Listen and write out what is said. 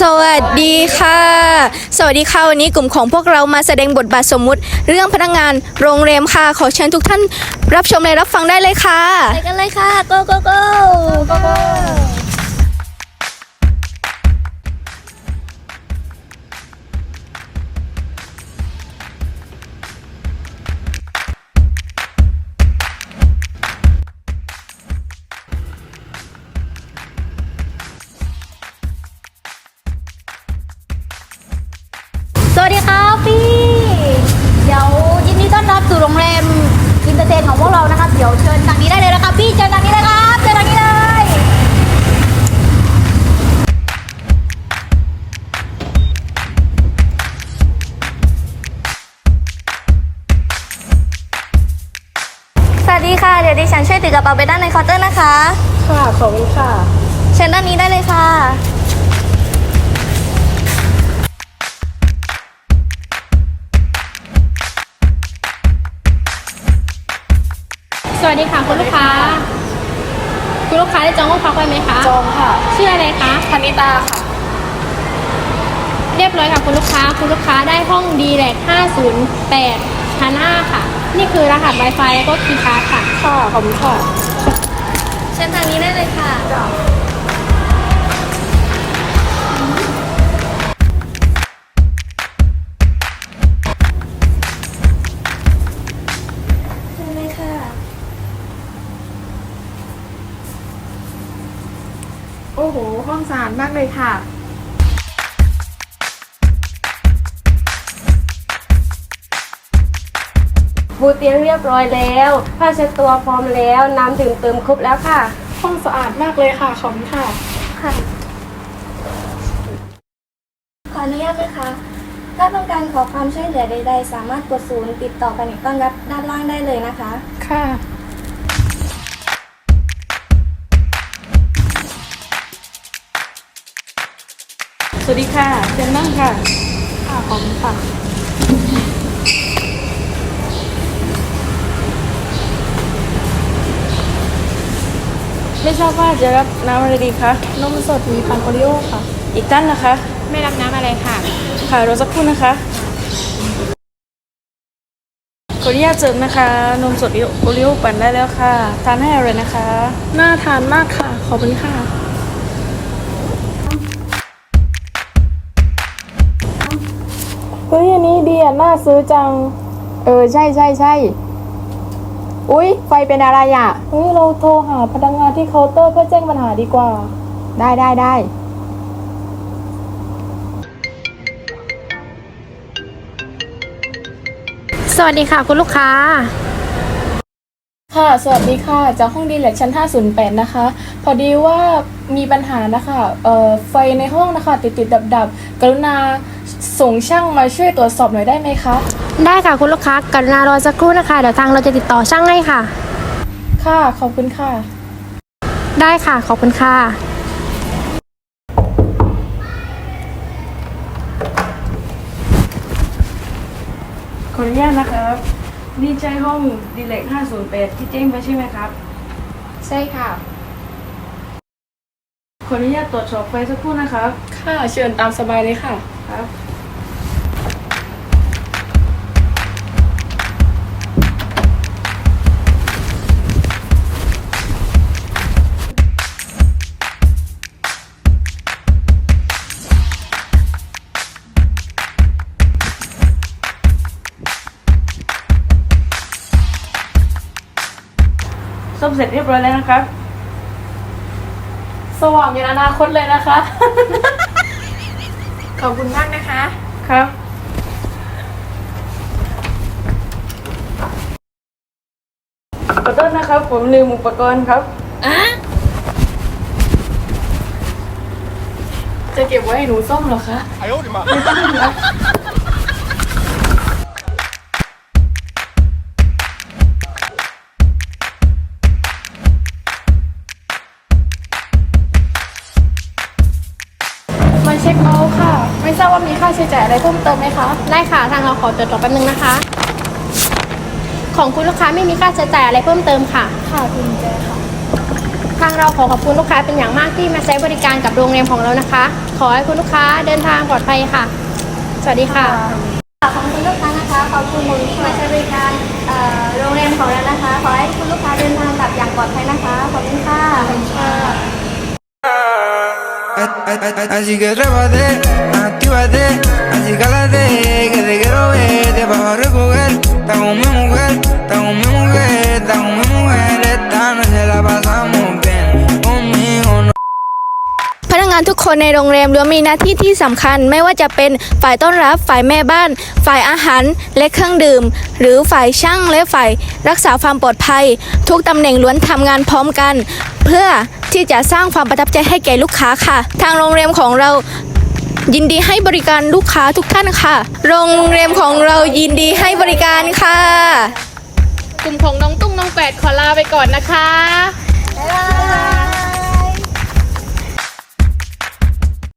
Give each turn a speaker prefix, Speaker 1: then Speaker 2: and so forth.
Speaker 1: สวัสดีค่ะ สวัสดีค่ะวันนี้กลุ่มของพวกเรามาแสดงบทบาทสมมุติ เรื่องพนักงานโรงแรมค่ะ ขอเชิญทุกท่านรับชมและรับฟังได้เลยค่ะ
Speaker 2: ไปกันเลยค่ะ go go go ของพวกเรานะครับเดี๋ยวเชิญทางนี้ได้เลยนะครับพี่เชิญทางนี้เลยครับเชิญทางนี้เลยสวัสดีค่ะเดี๋ยวดิฉันช่วยถือกระเป๋าไปด้านในเคาน์เตอร์นะคะ
Speaker 3: ค่ะ ขอบคุณค่ะ
Speaker 2: เชิญด้านนี้ได้เลยค่ะ
Speaker 4: สวัสดีค่ะคุณลูกค้า คุณลูกค้าได้จองห้องพักไว้ไหมคะ
Speaker 3: จองค่ะ
Speaker 4: ชื่ออะไรคะ
Speaker 3: ธนิตาค่ะ
Speaker 4: เรียบร้อยค่ะคุณลูกค้า คุณลูกค้าได้ห้องดีแลก508ชั้น5ค่ะ นี่คือรหัส Wi-Fi แล้วก็คีย์การ์ดค่ะ
Speaker 3: ค่ะ ขอบคุณค่ะ
Speaker 2: เชิญทางนี้ได้เลยค่ะ
Speaker 3: โอ้โห ห้องสะอาดมากเลยค่ะ
Speaker 5: บูเตียงเรียบร้อยแล้ว ผ้าเช็ดตัวพร้อมแล้ว น้ำดื่มเติมครบแล้วค่ะ
Speaker 3: ห้องสะอาดมากเลยค่ะ ขอบคุณค่ะ
Speaker 2: ค่ะ ขออนุญาตนะคะ ถ้าต้องการขอความช่วยเหลือใดๆ สามารถกดศูนย์ติดต่อแผนกต้อนรับด้านล่างได้เลยนะคะ
Speaker 3: ค่ะ วัสดีค่ะเจนนั่งค่ะค่ะขอบคุณค่ะไม่ทราบว่าจะรับน้ำอะไรดีคะนมสดมีปังโอริโอค่ะ อีกท่านนะคะ
Speaker 4: ไม่รับน้ำอะไรค่ะ
Speaker 3: ค่ะรอสักครู่นะคะขออนุญาตเสริมนะคะ นมสดโอริโอปั่นได้แล้วค่ะ ทานให้อร่อยนะคะ น่าทานมากค่ะ ขอบคุณค่ะ เฮ้ยอันนี้ดีอะน่าซื้อจัง
Speaker 6: เออใช่ใช่ใช่อุ๊ย ไฟเป็นอะไรอะ
Speaker 3: เฮ้ยเราโทรหาพนักงานที่เคาน์เตอร์เพื่อแจ้งปัญหาดีกว่า
Speaker 6: ได้ได้ได้
Speaker 4: สวัสดีค่ะคุณลูกค้า
Speaker 3: ค่ะ สวัสดีค่ะ จากห้องดีแลกชั้น 508 นะคะ พอดีว่ามีปัญหานะคะ เอ่อ ไฟในห้องนะคะ ติดติดดับดับๆกรุณา ส่งช่างมาช่วยตรวจสอบหน่อยได้ไหมคะ
Speaker 4: ได้ค่ะคุณลูกค้ากรุณารอสักครู่นะคะ เดี๋ยวทางเราจะติดต่อช่างให้ค่ะ
Speaker 3: ค่ะ ขอบคุณค่ะ
Speaker 4: ได้ค่ะ ขอบคุณค่ะ
Speaker 3: ขออนุญาตนะครับ นี่ใช่ห้องดีเลก508 ที่แจ้งไปใช่ไหมครับ
Speaker 4: ใช่ค่ะ
Speaker 3: ขออนุญาตตรวจสอบไฟสักครู่นะครับ ค่ะ เชิญตามสบายเลยค่ะ ครับซ่อมเสร็จเรียบร้อยแล้วนะครับ สว่างยันอนาคตเลยนะคะ
Speaker 6: ขอบคุณมากนะคะ
Speaker 3: ครับ ขอโทษนะครับ ผมลืมอุปกรณ์ครับ จะเก็บไว้ให้หนูซ่อมเหรอคะไม่ต้องนะ มาเช็คเอาท์ค่ะ ไม่ทราบว่ามีค่าใช้จ่ายอะไรเพิ่มเติมไหมคะ
Speaker 4: ได้ค่ะทางเราขอตรวจสอบแป๊บนึงนะคะ ของคุณลูกค้าไม่มีค่าใช้จ่ายอะไรเพิ่มเติมค่ะ
Speaker 3: ค่ะคุณแจค่ะ
Speaker 4: ทางเราขอขอบคุณลูกค้าเป็นอย่างมากที่มาใช้บริการกับโรงแรมของเรานะคะ ขอให้คุณลูกค้าเดินทางปลอดภัยค่ะ สวัสดีค่ะ
Speaker 2: ขอบคุณลูกค้านะคะ ขอบคุณที่มาใช้บริการเอ่อโรงแรมของเรานะคะ ขอให้คุณลูกค้าเดินทางกลับอย่างปลอดภัยนะคะขอบคุณค่ะ
Speaker 7: Así que trépate, actívate, así cálate, que te quiero ver, te vas a recoger, está con mi mujer, está con mi mujer, está con mi mujer, esta noche la pasamos
Speaker 1: งานทุกคนในโรงแรมล้วนมีหน้าที่ที่สำคัญ ไม่ว่าจะเป็นฝ่ายต้อนรับ ฝ่ายแม่บ้าน ฝ่ายอาหารและเครื่องดื่ม หรือฝ่ายช่างและฝ่ายรักษาความปลอดภัย ทุกตำแหน่งล้วนทำงานพร้อมกัน เพื่อที่จะสร้างความประทับใจให้แก่ลูกค้าค่ะ ทางโรงแรมของเรายินดีให้บริการลูกค้าทุกท่านค่ะ โรงแรมของเรายินดีให้บริการค่ะ
Speaker 4: กลุ่มของน้องตุ้งน้องแปดขอลาไปก่อนนะคะ
Speaker 2: บ๊ายบาย